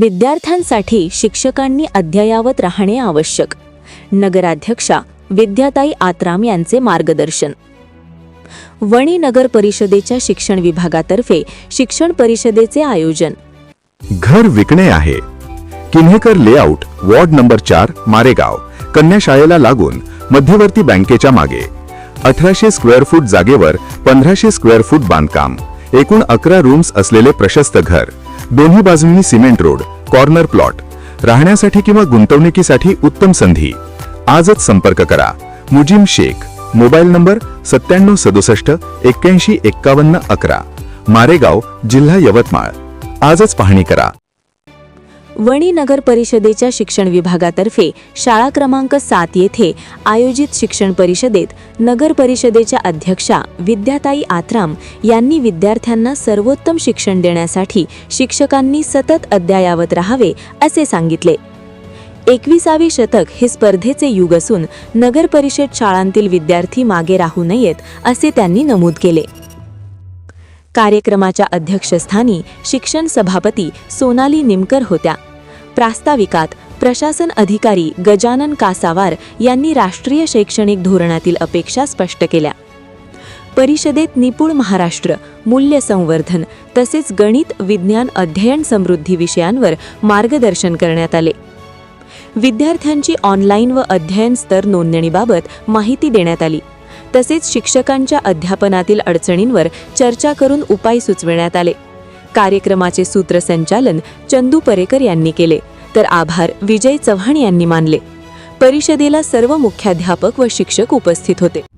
विद्यार्थ्यांसाठी शिक्षकांनी अद्ययावत राहणे आवश्यक. नगराध्यक्षा विद्याताई आत्राम यांचे मार्गदर्शन. वणी नगर परिषदेच्या शिक्षण विभागातर्फे शिक्षण परिषदेचे आयोजन. घर विकणे आहे. किन्हेकर लेआउट वॉर्ड नंबर चार मारेगाव. कन्या शाळेला लागून मध्यवर्ती बँकेच्या मागे. अठराशे स्क्वेअर फूट जागेवर पंधराशे स्क्वेअर फूट बांधकाम. एकूण अकरा रूम्स असलेले प्रशस्त घर. दोन्ही बाजूंनी सिमेंट रोड कॉर्नर प्लॉट. राहण्यासाठी किंवा गुंतवणुकीसाठी उत्तम संधी. आजच संपर्क करा. मुजीम शेख. मोबाईल नंबर सत्त्याण्णव सदुसष्ट एक्क्याऐंशी एक्कावन्न अकरा. मारेगाव जिल्हा यवतमाळ. आजच पाहणी करा. वणी नगर परिषदेच्या शिक्षण विभागातर्फे शाळा क्रमांक सात येथे आयोजित शिक्षण परिषदेत नगर परिषदेच्या अध्यक्षा विद्याताई आत्राम यांनी विद्यार्थ्यांना सर्वोत्तम शिक्षण देण्यासाठी शिक्षकांनी सतत अद्यायावत राहावे असे सांगितले. एकविसावे शतक हे स्पर्धेचे युग असून नगर परिषद शाळांतील विद्यार्थी मागे राहू नयेत असे त्यांनी नमूद केले. कार्यक्रमाच्या अध्यक्षस्थानी शिक्षण सभापती सोनाली निमकर होत्या. प्रास्ताविकात प्रशासन अधिकारी गजानन कासावार यांनी राष्ट्रीय शैक्षणिक धोरणातील अपेक्षा स्पष्ट केल्या. परिषदेत निपुण महाराष्ट्र मूल्य संवर्धन तसेच गणित विज्ञान अध्ययन समृद्धी विषयांवर मार्गदर्शन करण्यात आले. विद्यार्थ्यांची ऑनलाईन व अध्ययन स्तर नोंदणीबाबत माहिती देण्यात आली. तसेच शिक्षकांच्या अध्यापनातील अडचणींवर चर्चा करून उपाय सुचविण्यात आले. कार्यक्रमाचे सूत्रसंचालन चंदू परेकर यांनी केले. तर आभार विजय चव्हाण यांनी मानले. परिषदेला सर्व मुख्याध्यापक व शिक्षक उपस्थित होते.